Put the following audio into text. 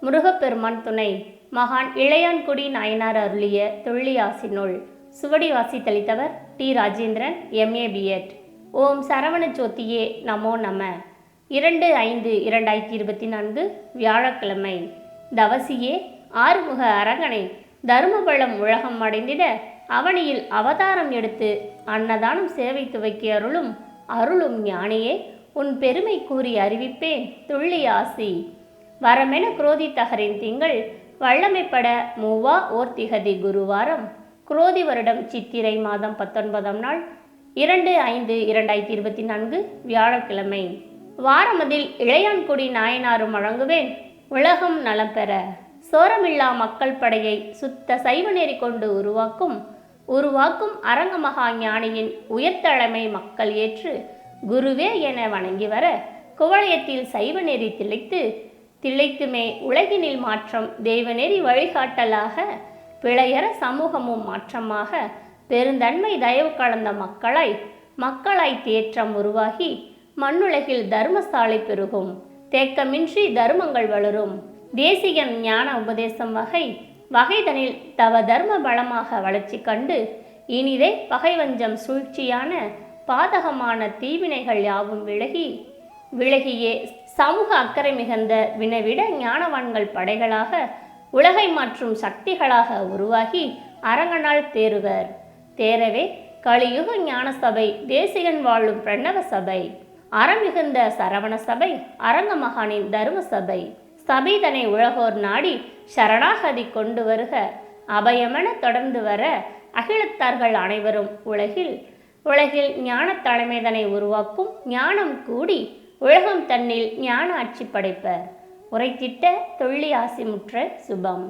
முருகப்பெருமான் துணை. மகான் இளையான்குடி நாயனார் அருளிய தொல்லியாசி நூல். சுவடி வாசித்தளித்தவர் டி. ராஜேந்திரன் எம்ஏ பிஎட் ஓம் சரவண ஜோதியே நமோ நம. இரண்டு ஐந்து இரண்டாயிரத்தி இருபத்தி நான்கு வியாழக்கிழமை. தவசியே ஆறுமுக அரங்கனை தருமபலம் உலகம் அடைந்திட அவனியில் அவதாரம் எடுத்து அன்னதானம் சேவை துவக்கி அருளும் அருளும் ஞானியே உன் பெருமை கூறி அறிவிப்பேன் துள்ளியாசி வரமென குரோதித்தகரின் திங்கள் வல்லமைப்பட மூவா ஓர்த்திகதி குருவாரம். குரோதி வருடம் சித்திரை மாதம் பத்தொன்பதாம் நாள் இரண்டு ஐந்து இரண்டாயிரத்தி இருபத்தி நான்கு வியாழக்கிழமை. வாரமதில் இளையான்குடி நாயனாரும் வழங்குவேன். உலகம் நலம் பெற. சோரமில்லா மக்கள் படையை சுத்த சைவ நெறி கொண்டு உருவாக்கும். உருவாக்கும் அரங்கமகா ஞானியின் உயர்த்தலைமை மக்கள் ஏற்று குருவே என வணங்கி வர குவளையத்தில் சைவ நெறி திளைத்து திளைத்துமே உலகினில் மாற்றம் தெய்வநெறி வழிகாட்டலாக பிழையற சமூகமும் மாற்றமாக பெருந்தன்மை தயவு கலந்த மக்களாய் மக்களாய் தேற்றம் உருவாகி மண்ணுலகில் தர்மசாலை பெருகும் தேக்கமின்றி தர்மங்கள் வளரும் தேசிகன் ஞான உபதேசம் வகை வகைதனில் தவ தர்ம பலமாக வளர்ச்சி கண்டு இனிதே பகைவஞ்சம் சூழ்ச்சியான பாதகமான தீவினைகள் யாவும் விலகி விலகியே சமூக அக்கறை மிகுந்த வினவிட ஞானவான்கள் படைகளாக உலகை மாற்றும் சக்திகளாக உருவாகி அரங்கனால் தேறுவர். தேரவே கலியுக ஞான சபை தேசிகன் வாழும் பிரணவ சபை அறமிகுந்த சரவண சபை அரங்க மகானின் தரும சபை சபைதனை உலகோர் நாடி சரணாகதி கொண்டு வருக. அபயமென தொடர்ந்து வர அகிலத்தார்கள் அனைவரும் உலகில் உலகில் ஞான தலைமைதனை உருவாக்கும் ஞானம் கூடி உலகம் தன்னில் ஞான ஆட்சி படைப்பர் உரைத்திட்ட தொள்ளி ஆசிமுற்ற சுபம்.